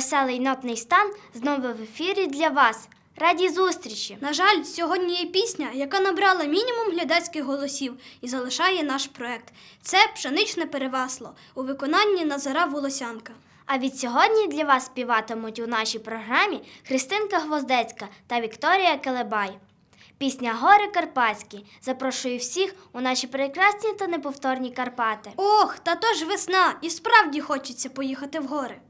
Веселий нотний стан знову в ефірі для вас. Раді зустрічі! На жаль, сьогодні є пісня, яка набрала мінімум глядацьких голосів і залишає наш проект. Це пшеничне перевасло у виконанні Назара Волосянка. А від сьогодні для вас співатимуть у нашій програмі Христинка Гвоздецька та Вікторія Келебай. Пісня Гори Карпатські запрошую всіх у наші прекрасні та неповторні Карпати. Ох, та то ж весна! І справді хочеться поїхати в гори.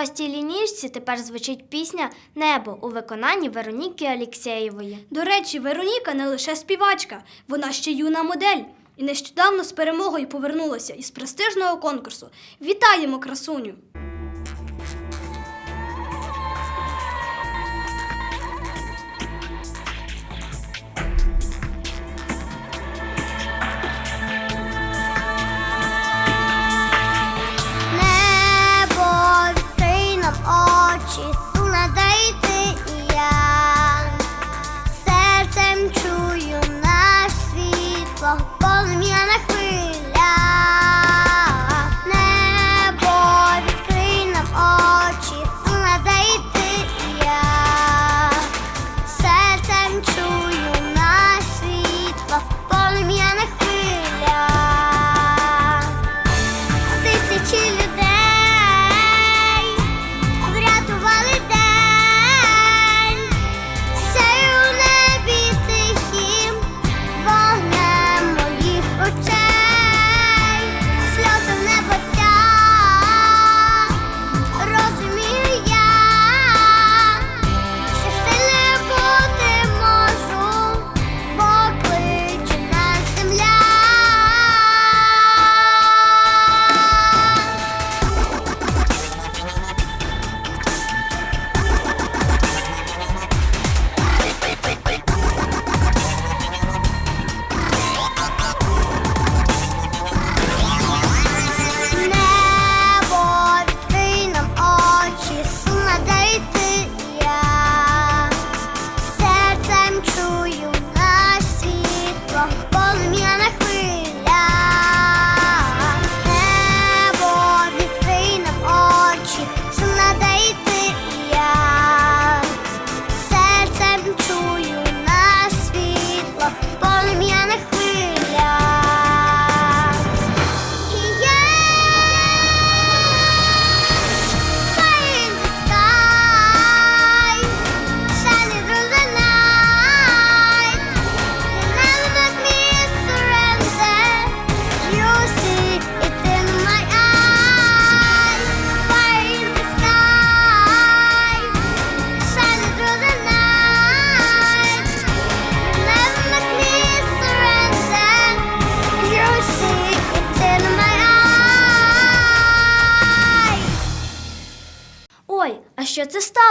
шостій лінійці тепер звучить пісня Небо у виконанні Вероніки Алєксєєвої. До речі, Вероніка не лише співачка, вона ще юна модель. І нещодавно з перемогою повернулася із престижного конкурсу. Вітаємо красуню!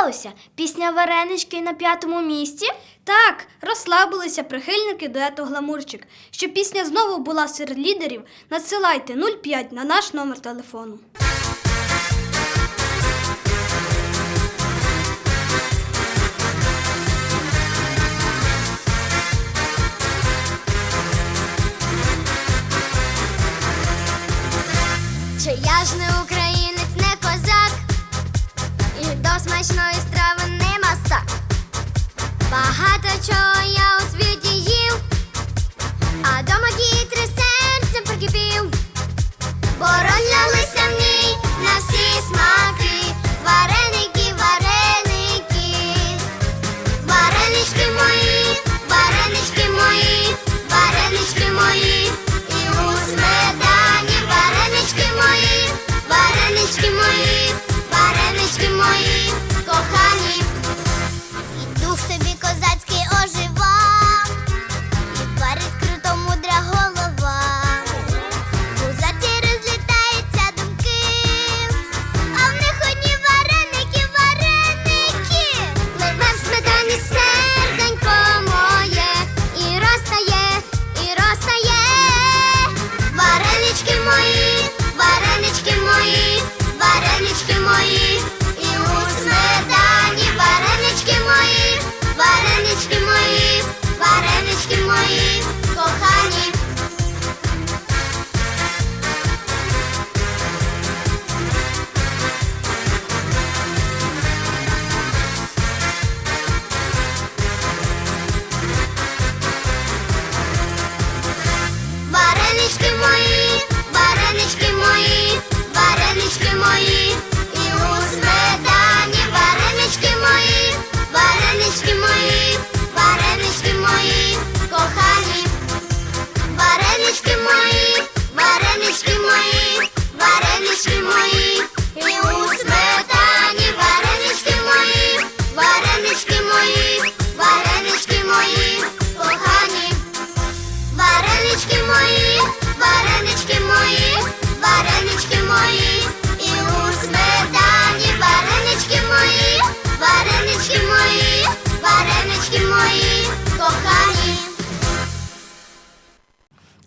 Сталося? Пісня Варенички на п'ятому місці? Так, розслабилися прихильники дуету Гламурчик. Щоб пісня знову була серед лідерів, надсилайте 05 на наш номер телефону. Чи я ж не смачної страви нема ста. Багато чого я у світі їв, а дома дітри серцем прикипів. Боролялися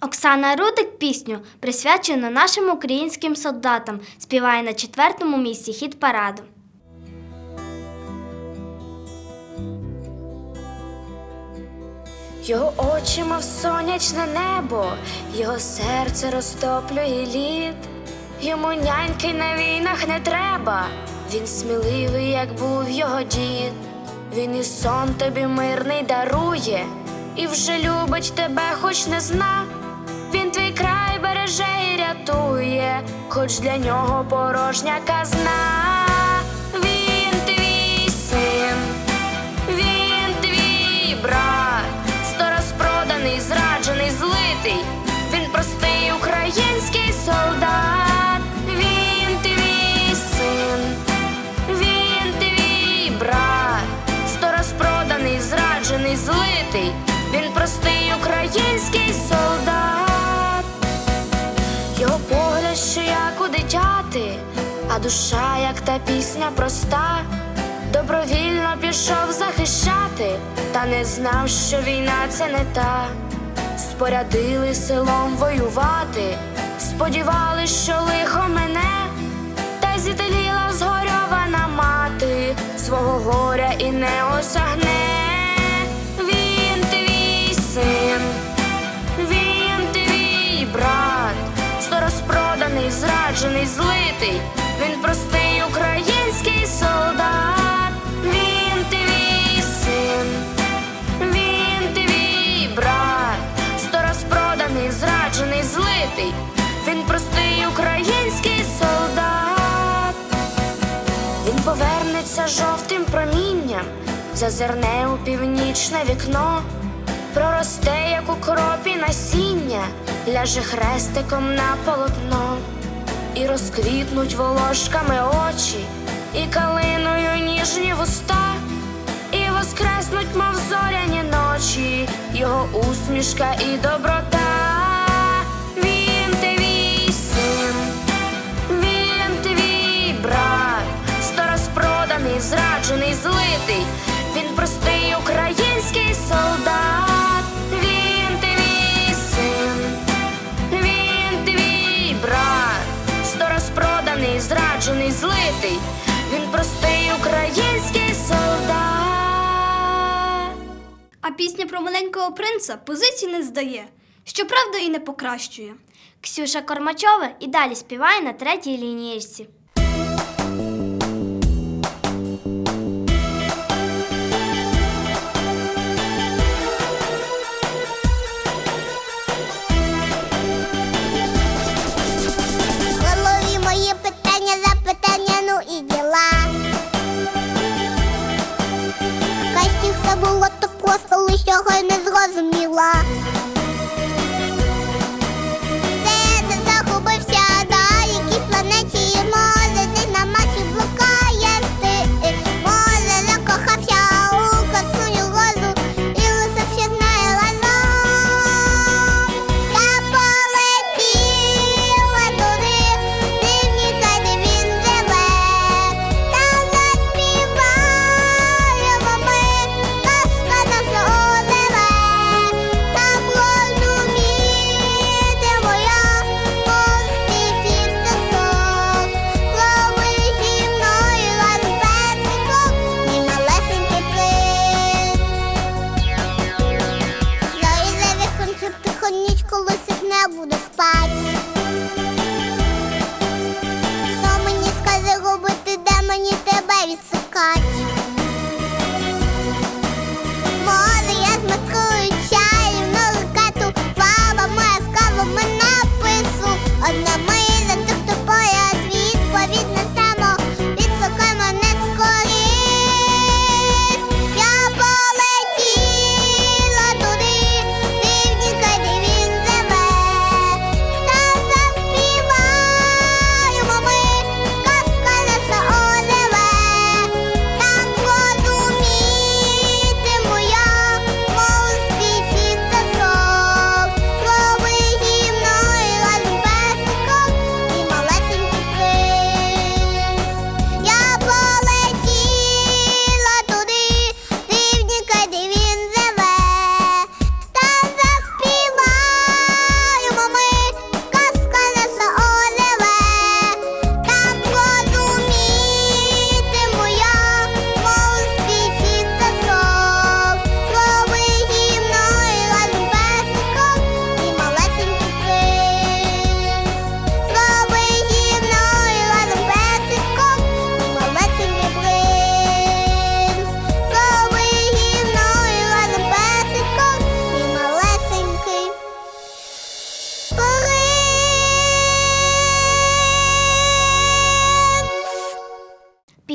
Оксана Рудик пісню, присвячену нашим українським солдатам, співає на четвертому місці хіт параду. Його очі, мов сонячне небо, його серце розтоплює лід. Йому няньки на війнах не треба. Він сміливий, як був його дід. Він і сон тобі мирний дарує, і вже любить тебе, хоч не зна. Твій край береже і рятує, хоч для нього порожня казна. Він твій син. Він твій брат, сто раз проданий, зраджений, злитий. Він простий український солдат. Він твій син, він твій брат, сто раз проданий, зраджений, злитий. Він простий український солдат. Його погляд, що як у дитяти, а душа, як та пісня проста, добровільно пішов захищати, та не знав, що війна це не та. Спорядили селом воювати, сподівались, що лихо мене, та зітеліла згорьована мати, свого горя і не осягне. Розпроданий, злитий. Він простий український солдат. Він твій син, він твій брат, сто розпроданий, зраджений, злитий. Він простий український солдат. Він повернеться жовтим промінням, зазирне у північне вікно, проросте, як у кропі насіння, ляже хрестиком на полотно, і розквітнуть волошками очі, і калиною ніжні вуста, і воскреснуть, мов зоряні ночі, його усмішка і доброта. Він твій син, він твій брат, сто зраджений, злитий, він простий український солдат. і злитий, він простий український солдат. А пісня про маленького принца позиції не здає, щоправда, і не покращує. Ксюша Кормачова і далі співає на третій лінієчці. цього не зрозуміла.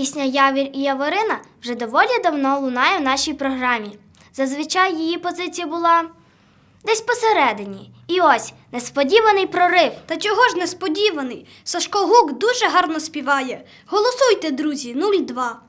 Пісня Явір і Яворина вже доволі давно лунає в нашій програмі. Зазвичай її позиція була десь посередині. І ось несподіваний прорив. Та чого ж несподіваний? Сашко Гук дуже гарно співає. Голосуйте, друзі, 02.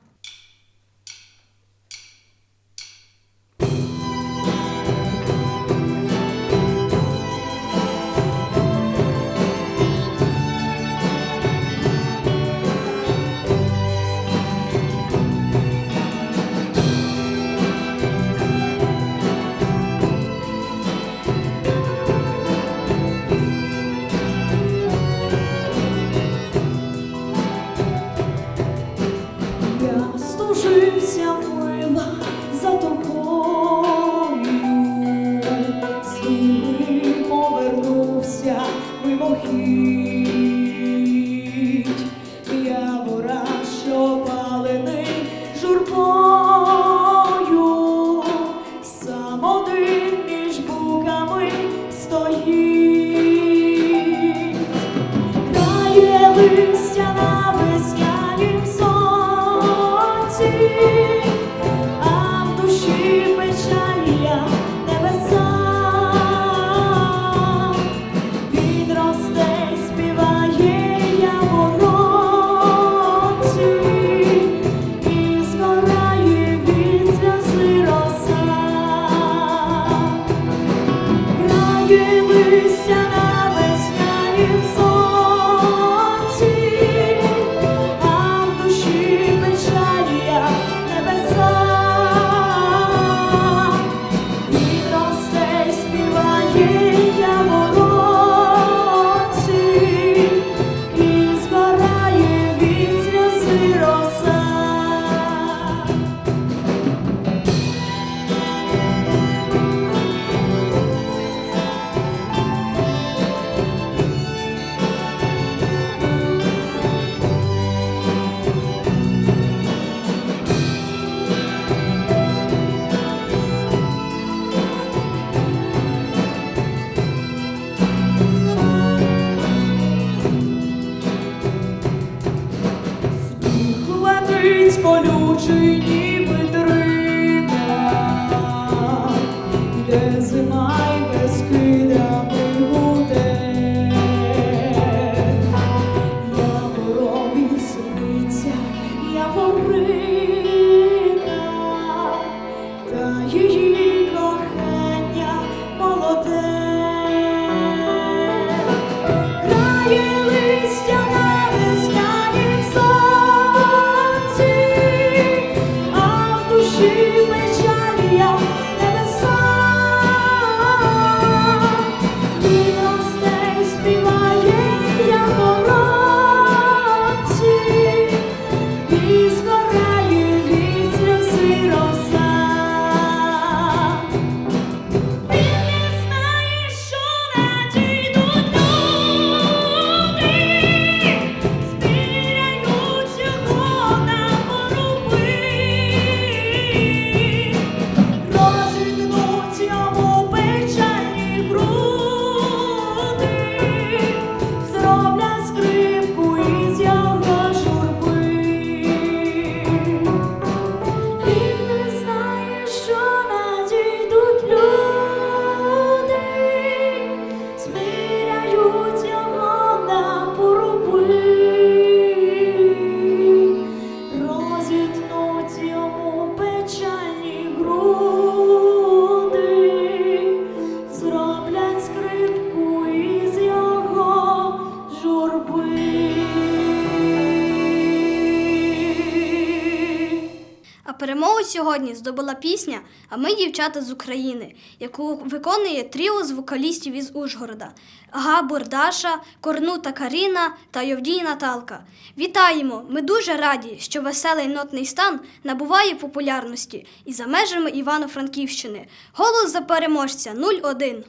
Сьогодні здобула пісня А ми дівчата з України, яку виконує тріо з вокалістів із Ужгорода Габор Даша, Корнута Каріна та Йовдій Наталка. Вітаємо! Ми дуже раді, що веселий нотний стан набуває популярності і за межами Івано-Франківщини. Голос за переможця 0-1.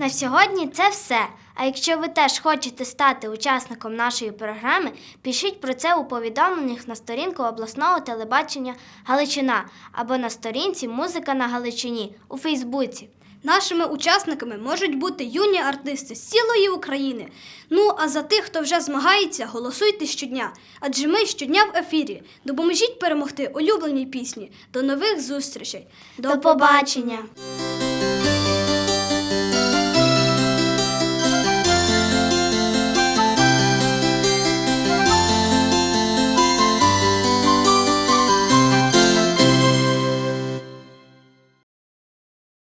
На сьогодні це все. А якщо ви теж хочете стати учасником нашої програми, пишіть про це у повідомленнях на сторінку обласного телебачення Галичина або на сторінці Музика на Галичині у Фейсбуці. Нашими учасниками можуть бути юні артисти з цілої України. Ну а за тих, хто вже змагається, голосуйте щодня. Адже ми щодня в ефірі. Допоможіть перемогти улюбленій пісні. До нових зустрічей. До побачення!